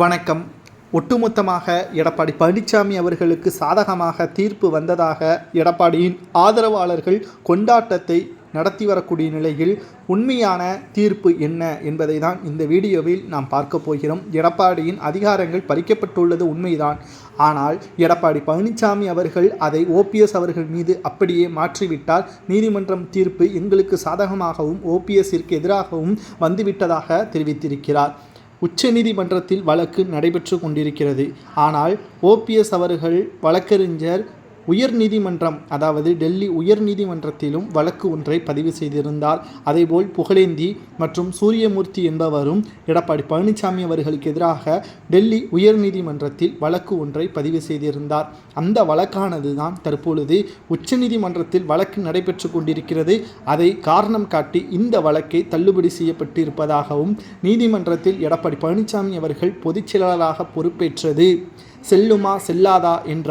வணக்கம். ஒட்டுமொத்தமாக எடப்பாடி பழனிசாமி அவர்களுக்கு சாதகமாக தீர்ப்பு வந்ததாக எடப்பாடியின் ஆதரவாளர்கள் கொண்டாட்டத்தை நடத்தி வரக்கூடிய நிலையில் உண்மையான தீர்ப்பு என்ன என்பதை தான் இந்த வீடியோவில் நாம் பார்க்க போகிறோம். எடப்பாடியின் அதிகாரங்கள் பறிக்கப்பட்டுள்ளது உண்மைதான். ஆனால் எடப்பாடி பழனிசாமி அவர்கள் அதை ஓபிஎஸ் அவர்கள் மீது அப்படியே மாற்றிவிட்டால் நீதிமன்றம் தீர்ப்பு எங்களுக்கு சாதகமாகவும் ஓபிஎஸ்ஸிற்கு எதிராகவும் வந்துவிட்டதாக தெரிவித்திருக்கிறார். உச்சநீதிமன்றத்தில் வழக்கு நடைபெற்று கொண்டிருக்கிறது. ஆனால் ஓபிஎஸ் அவர்கள் வழக்கறிஞர் உயர்நீதிமன்றம் அதாவது டெல்லி உயர்நீதிமன்றத்திலும் வழக்கு ஒன்றை பதிவு செய்திருந்தார். அதேபோல் புகழேந்தி மற்றும் சூரியமூர்த்தி என்பவரும் எடப்பாடி பழனிசாமி அவர்களுக்கு எதிராக டெல்லி உயர்நீதிமன்றத்தில் வழக்கு ஒன்றை பதிவு செய்திருந்தார். அந்த வழக்கானது தான் தற்பொழுது உச்சநீதிமன்றத்தில் வழக்கு நடைபெற்று கொண்டிருக்கிறது. அதை காரணம் காட்டி இந்த வழக்கை தள்ளுபடி செய்யப்பட்டிருப்பதாகவும் நீதிமன்றத்தில் எடப்பாடி பழனிசாமி அவர்கள் பொதுச் செயலாளராக பொறுப்பேற்றது. செல்லுமா செல்லாதா என்ற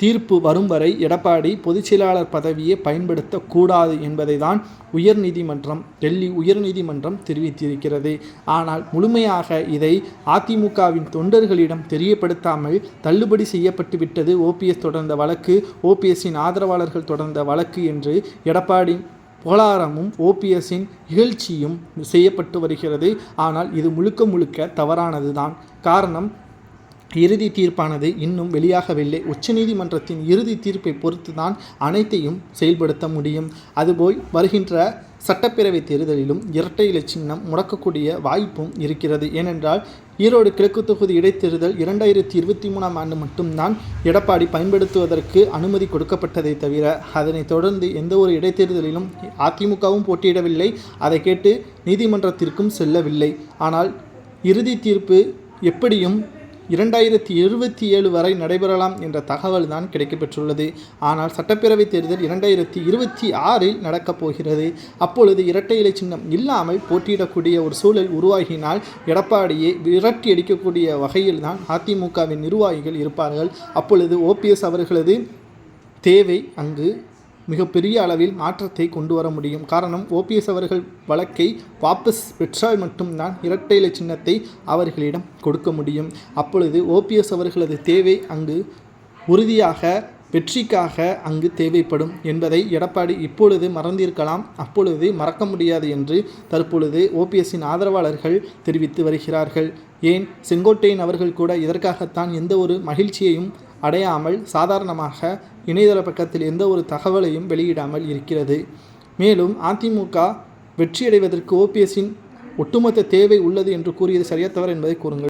தீர்ப்பு வரும் வரை எடப்பாடி பொதுச்செயலாளர் பதவியை பயன்படுத்தக்கூடாது என்பதை தான் உயர்நீதிமன்றம் டெல்லி உயர்நீதிமன்றம் தெரிவித்திருக்கிறது. ஆனால் முழுமையாக இதை அதிமுகவின் தொண்டர்களிடம் தெரியப்படுத்தாமல் தள்ளுபடி செய்யப்பட்டுவிட்டது ஓபிஎஸ் தொடர்ந்த வழக்கு ஓபிஎஸ்ஸின் ஆதரவாளர்கள் தொடர்ந்த வழக்கு என்று எடப்பாடி போலாரமும் ஓபிஎஸ்ஸின் இகழ்ச்சியும் செய்யப்பட்டு வருகிறது. ஆனால் இது முழுக்க முழுக்க தவறானதுதான். காரணம் இறுதி தீர்ப்பானது இன்னும் வெளியாகவில்லை. உச்சநீதிமன்றத்தின் இறுதி தீர்ப்பை பொறுத்து தான் அனைத்தையும் செயல்படுத்த முடியும். அதுபோல் வருகின்ற சட்டப்பேரவை தேர்தலிலும் இரட்டை இலை சின்னம் முடக்கக்கூடிய வாய்ப்பும் இருக்கிறது. ஏனென்றால் ஈரோடு கிழக்கு தொகுதி இடைத்தேர்தல் இரண்டாயிரத்தி இருபத்தி மூணாம் ஆண்டு மட்டும்தான் எடப்பாடி பயன்படுத்துவதற்கு அனுமதி கொடுக்கப்பட்டதை தவிர அதனைத் தொடர்ந்து எந்த ஒரு இடைத்தேர்தலிலும் அதிமுகவும் போட்டியிடவில்லை. அதை கேட்டு நீதிமன்றத்திற்கும் செல்லவில்லை. ஆனால் இறுதி தீர்ப்பு எப்படியும் இரண்டாயிரத்தி இருபத்தி ஏழு வரை நடைபெறலாம் என்ற தகவல் தான் கிடைக்கப்பெற்றுள்ளது. ஆனால் சட்டப்பேரவைத் தேர்தல் இரண்டாயிரத்தி இருபத்தி ஆறில் நடக்கப் போகிறது. அப்பொழுது இரட்டை இலை சின்னம் இல்லாமல் போட்டியிடக்கூடிய ஒரு சூழல் உருவாகினால் எடப்பாடியை விரட்டி அடிக்கக்கூடிய வகையில் தான் அதிமுகவின் நிர்வாகிகள் இருப்பார்கள். அப்பொழுது ஓபிஎஸ் அவர்களது தேவை அங்கு மிகப்பெரிய அளவில் மாற்றத்தை கொண்டு வர முடியும். காரணம் ஓபிஎஸ் அவர்கள் வழக்கை வாபஸ் பெற்றால் மட்டும்தான் இரட்டை இலை சின்னத்தை அவர்களிடம் கொடுக்க முடியும். அப்பொழுது ஓபிஎஸ் அவர்களது தேவை அங்கு உறுதியாக வெற்றிக்காக அங்கு தேவைப்படும் என்பதை எடப்பாடி இப்பொழுது மறந்திருக்கலாம். அப்பொழுது மறக்க முடியாது என்று தற்பொழுது ஓபிஎஸ்ஸின் ஆதரவாளர்கள் தெரிவித்து வருகிறார்கள். ஏன்? செங்கோட்டையன் அவர்கள் கூட இதற்காகத்தான் எந்த ஒரு மகிழ்ச்சியையும் அடையாமல் சாதாரணமாக இணையதள பக்கத்தில் எந்த ஒரு தகவலையும் வெளியிடாமல் இருக்கிறது. மேலும் அதிமுக வெற்றியடைவதற்கு ஓபிஎஸ்ஸின் ஒட்டுமொத்த தேவை உள்ளது என்று கூறியது சரியா தவறு என்பதை கூறுங்கள்.